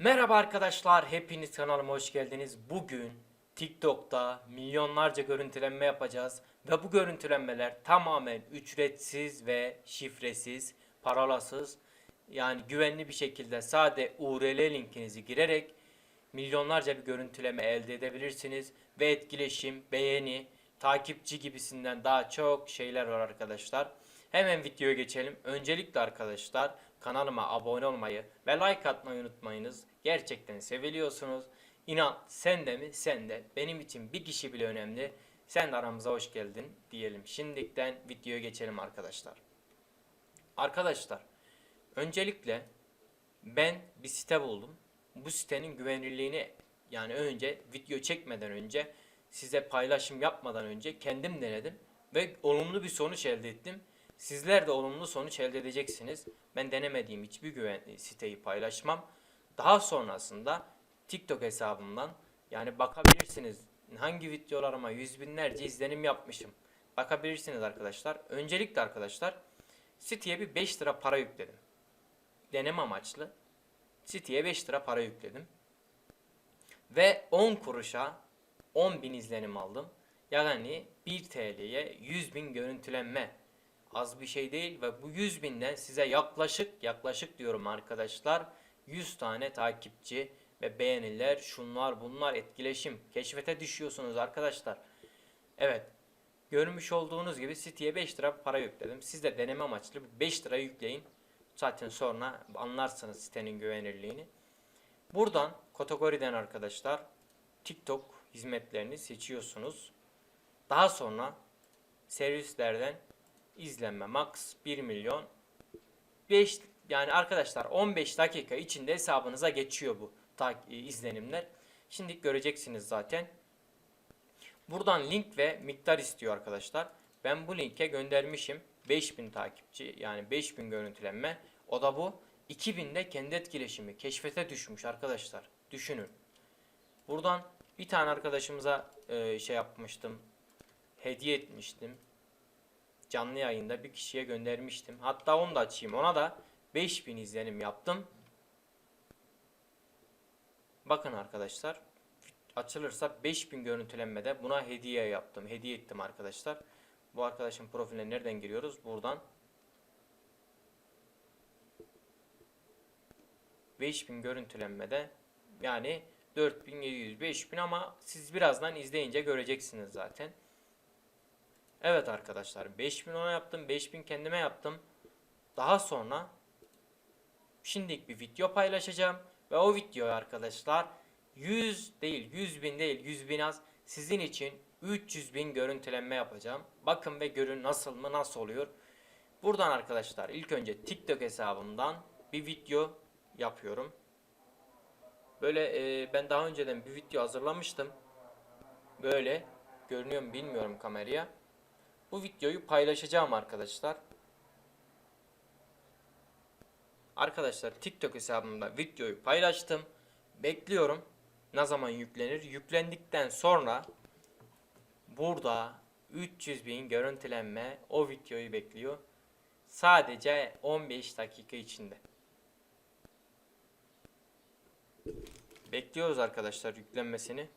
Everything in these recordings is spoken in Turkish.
Merhaba arkadaşlar, hepiniz kanalıma hoş geldiniz. Bugün TikTok'ta milyonlarca görüntülenme yapacağız ve bu görüntülenmeler tamamen ücretsiz ve şifresiz, parolasız. Yani güvenli bir şekilde sade URL linkinizi girerek milyonlarca bir görüntüleme elde edebilirsiniz ve etkileşim, beğeni, takipçi gibisinden daha çok şeyler var arkadaşlar. Hemen videoya geçelim. Öncelikle arkadaşlar kanalıma abone olmayı ve like atmayı unutmayınız. Gerçekten seviliyorsunuz. İnan sen de mi sen de benim için bir kişi bile önemli. Sen de aramıza hoş geldin diyelim. Şimdilikten videoya geçelim arkadaşlar. Arkadaşlar öncelikle ben bir site buldum. Bu sitenin güvenilirliğini yani önce video çekmeden önce size paylaşım yapmadan önce kendim denedim ve olumlu bir sonuç elde ettim. Sizler de olumlu sonuç elde edeceksiniz. Ben denemediğim hiçbir güvenli siteyi paylaşmam. Daha sonrasında TikTok hesabımdan yani bakabilirsiniz hangi videolarıma yüz binlerce izlenim yapmışım. Bakabilirsiniz arkadaşlar. Öncelikle arkadaşlar siteye bir 5 lira para yükledim. Deneme amaçlı. Siteye 5 lira para yükledim. Ve 10 kuruşa 10 bin izlenim aldım. Yani 1 TL'ye 100 bin görüntülenme. Az bir şey değil ve bu 100 binden size yaklaşık yaklaşık diyorum arkadaşlar 100 tane takipçi ve beğeniler şunlar bunlar etkileşim keşfete düşüyorsunuz arkadaşlar. Evet görmüş olduğunuz gibi siteye 5 lira para yükledim. Siz de deneme amaçlı 5 lira yükleyin. Zaten sonra anlarsınız sitenin güvenilirliğini. Buradan kategoriden arkadaşlar TikTok hizmetlerini seçiyorsunuz. Daha sonra servislerden izlenme max 1 milyon 5 yani arkadaşlar 15 dakika içinde hesabınıza geçiyor bu tak- izlenimler. Şimdi göreceksiniz zaten. Buradan link ve miktar istiyor arkadaşlar. Ben bu linke göndermişim. 5000 takipçi yani 5000 görüntülenme. O da bu. 2000'de kendi etkileşimi keşfete düşmüş arkadaşlar. Düşünün. Buradan bir tane arkadaşımıza e, şey yapmıştım. Hediye etmiştim. Canlı yayında bir kişiye göndermiştim. Hatta onu da açayım. Ona da 5000 izlenim yaptım. Bakın arkadaşlar. Açılırsa 5000 görüntülenmede buna hediye yaptım. Hediye ettim arkadaşlar. Bu arkadaşın profiline nereden giriyoruz? Buradan. 5000 görüntülenmede yani 4700 5000 ama siz birazdan izleyince göreceksiniz zaten. Evet arkadaşlar 5000 ona yaptım 5000 kendime yaptım. Daha sonra şimdilik bir video paylaşacağım ve o videoyu arkadaşlar 100 değil 100 bin değil 100 bin az sizin için 300 bin görüntülenme yapacağım. Bakın ve görün nasıl mı nasıl oluyor. Buradan arkadaşlar ilk önce TikTok hesabımdan bir video yapıyorum. Böyle e, ben daha önceden bir video hazırlamıştım. Böyle görünüyor mu bilmiyorum kameraya. Bu videoyu paylaşacağım arkadaşlar. Arkadaşlar TikTok hesabımda videoyu paylaştım. Bekliyorum. Ne zaman yüklenir? Yüklendikten sonra burada 300 bin görüntülenme o videoyu bekliyor. Sadece 15 dakika içinde. Bekliyoruz arkadaşlar yüklenmesini.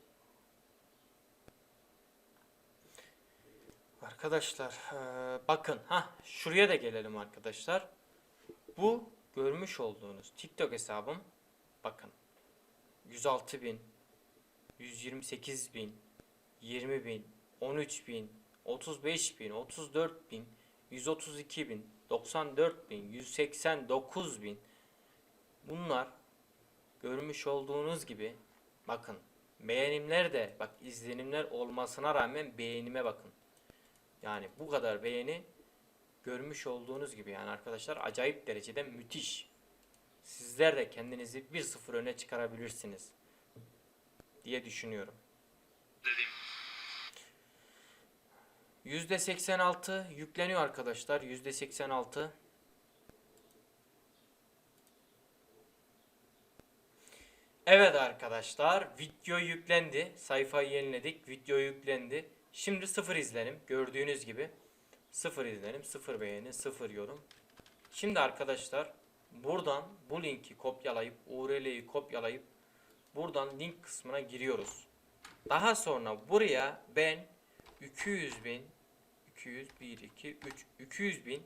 Arkadaşlar eee, bakın ha şuraya da gelelim arkadaşlar. Bu görmüş olduğunuz TikTok hesabım bakın 106 bin 128 bin 20 bin 13 bin 35 bin 34 bin 132 bin 94 bin 189 bin bunlar görmüş olduğunuz gibi bakın beğenimler de bak izlenimler olmasına rağmen beğenime bakın. Yani bu kadar beğeni görmüş olduğunuz gibi yani arkadaşlar acayip derecede müthiş. Sizler de kendinizi 1-0 öne çıkarabilirsiniz diye düşünüyorum. %86 yükleniyor arkadaşlar. %86 Evet arkadaşlar video yüklendi. Sayfayı yeniledik. Video yüklendi. Şimdi sıfır izlenim. Gördüğünüz gibi sıfır izlenim, sıfır beğeni, sıfır yorum. Şimdi arkadaşlar buradan bu linki kopyalayıp URL'yi kopyalayıp buradan link kısmına giriyoruz. Daha sonra buraya ben 200 bin 200 1 2 3 200 bin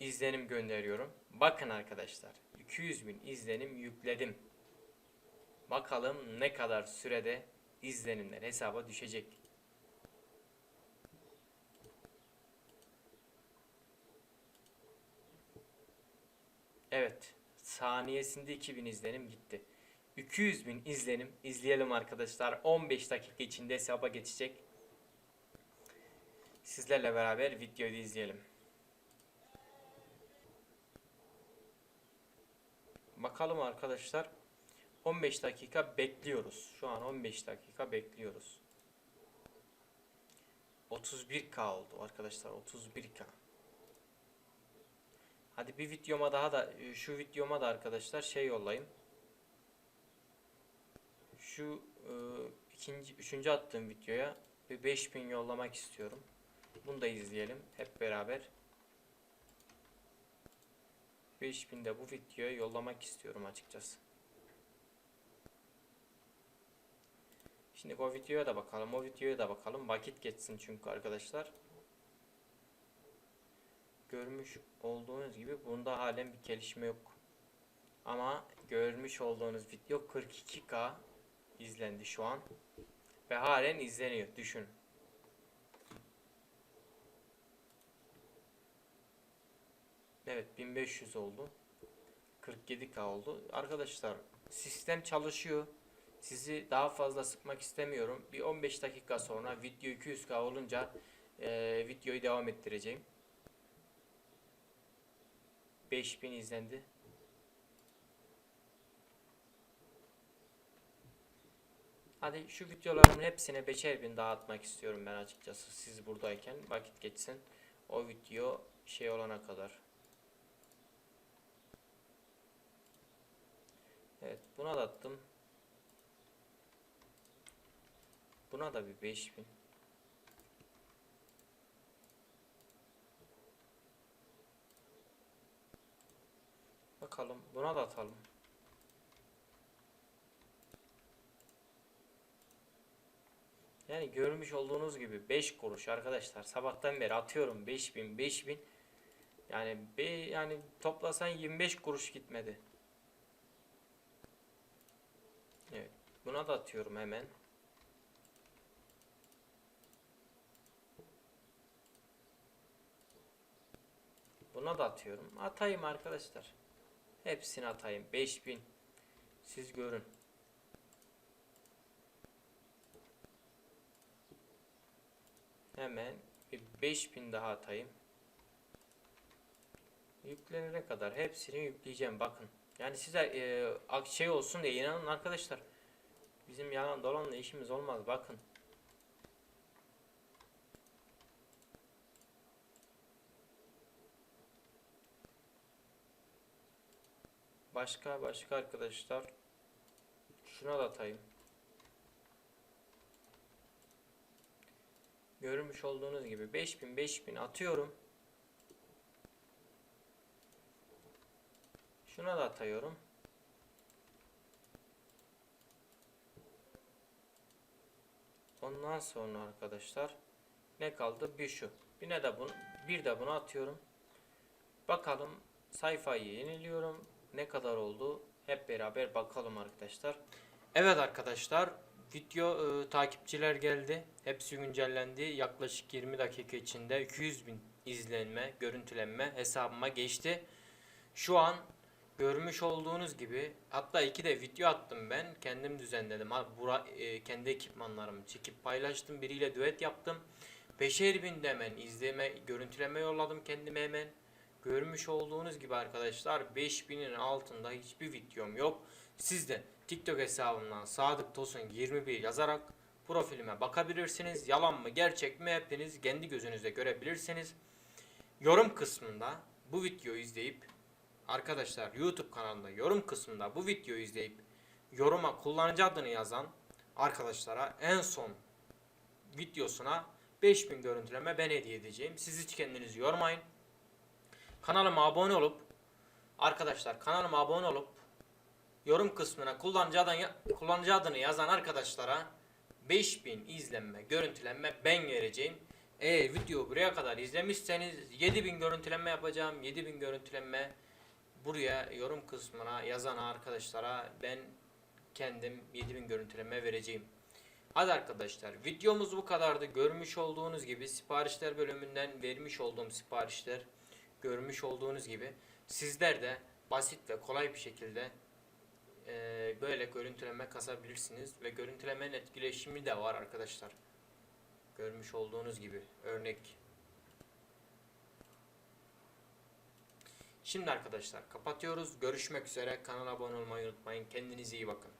izlenim gönderiyorum. Bakın arkadaşlar 200 bin izlenim yükledim. Bakalım ne kadar sürede izlenimler hesaba düşecek. Evet. Saniyesinde 2000 izlenim gitti. 200 bin izlenim izleyelim arkadaşlar. 15 dakika içinde hesaba geçecek. Sizlerle beraber videoyu izleyelim. Bakalım arkadaşlar. 15 dakika bekliyoruz. Şu an 15 dakika bekliyoruz. 31k oldu arkadaşlar. 31k. Hadi bir videoma daha da şu videoma da arkadaşlar şey yollayayım. Şu e, ikinci üçüncü attığım videoya bir 5000 yollamak istiyorum. Bunu da izleyelim hep beraber. 5000 de bu videoya yollamak istiyorum açıkçası. Şimdi o videoya da bakalım. O videoya da bakalım. Vakit geçsin çünkü arkadaşlar. Görmüş olduğunuz gibi bunda halen bir gelişme yok. Ama görmüş olduğunuz video 42k izlendi şu an. Ve halen izleniyor. Düşün. Evet 1500 oldu. 47k oldu. Arkadaşlar sistem çalışıyor. Sizi daha fazla sıkmak istemiyorum. Bir 15 dakika sonra video 200k olunca e, videoyu devam ettireceğim. 5000 izlendi. Hadi şu videoların hepsine beşer bin dağıtmak istiyorum ben açıkçası. Siz buradayken vakit geçsin. O video şey olana kadar. Evet buna da attım. Buna da bir 5000. Bakalım buna da atalım. Yani görmüş olduğunuz gibi 5 kuruş arkadaşlar. Sabahtan beri atıyorum 5000 5000. Yani be, yani toplasan 25 kuruş gitmedi. Evet. Buna da atıyorum hemen. Buna da atıyorum. Atayım arkadaşlar. Hepsini atayım. 5000. Siz görün. Hemen bir 5000 daha atayım. Yüklenene kadar hepsini yükleyeceğim bakın. Yani size e, şey olsun diye inanın arkadaşlar. Bizim yalan dolanla işimiz olmaz bakın. Başka başka arkadaşlar. Şuna da atayım. Görmüş olduğunuz gibi 5000 5000 atıyorum. Şuna da atıyorum. Ondan sonra arkadaşlar ne kaldı? Bir şu. Bir de bunu bir de bunu atıyorum. Bakalım sayfayı yeniliyorum. Ne kadar oldu? Hep beraber bakalım arkadaşlar. Evet arkadaşlar video e, takipçiler geldi. Hepsi güncellendi. Yaklaşık 20 dakika içinde 200 bin izlenme, görüntülenme hesabıma geçti. Şu an görmüş olduğunuz gibi hatta iki de video attım ben. Kendim düzenledim. Ha, Bura, e, kendi ekipmanlarımı çekip paylaştım. Biriyle düet yaptım. Beşer bin de hemen izleme, görüntüleme yolladım kendime hemen. Görmüş olduğunuz gibi arkadaşlar 5000'in altında hiçbir videom yok. Siz de TikTok hesabımdan Sadık Tosun 21 yazarak profilime bakabilirsiniz. Yalan mı gerçek mi hepiniz kendi gözünüzle görebilirsiniz. Yorum kısmında bu videoyu izleyip arkadaşlar YouTube kanalında yorum kısmında bu videoyu izleyip yoruma kullanıcı adını yazan arkadaşlara en son videosuna 5000 görüntüleme ben hediye edeceğim. Siz hiç kendinizi yormayın. Kanalıma abone olup Arkadaşlar kanalıma abone olup yorum kısmına kullanıcı adını, kullanıcı adını yazan arkadaşlara 5000 izlenme, görüntülenme ben vereceğim. Eğer video buraya kadar izlemişseniz 7000 görüntülenme yapacağım. 7000 görüntülenme buraya yorum kısmına yazan arkadaşlara ben kendim 7000 görüntülenme vereceğim. Hadi arkadaşlar videomuz bu kadardı. Görmüş olduğunuz gibi siparişler bölümünden vermiş olduğum siparişler görmüş olduğunuz gibi sizler de basit ve kolay bir şekilde eee, böyle görüntüleme kasabilirsiniz ve görüntülemenin etkileşimi de var arkadaşlar. Görmüş olduğunuz gibi örnek. Şimdi arkadaşlar kapatıyoruz. Görüşmek üzere. Kanala abone olmayı unutmayın. Kendinize iyi bakın.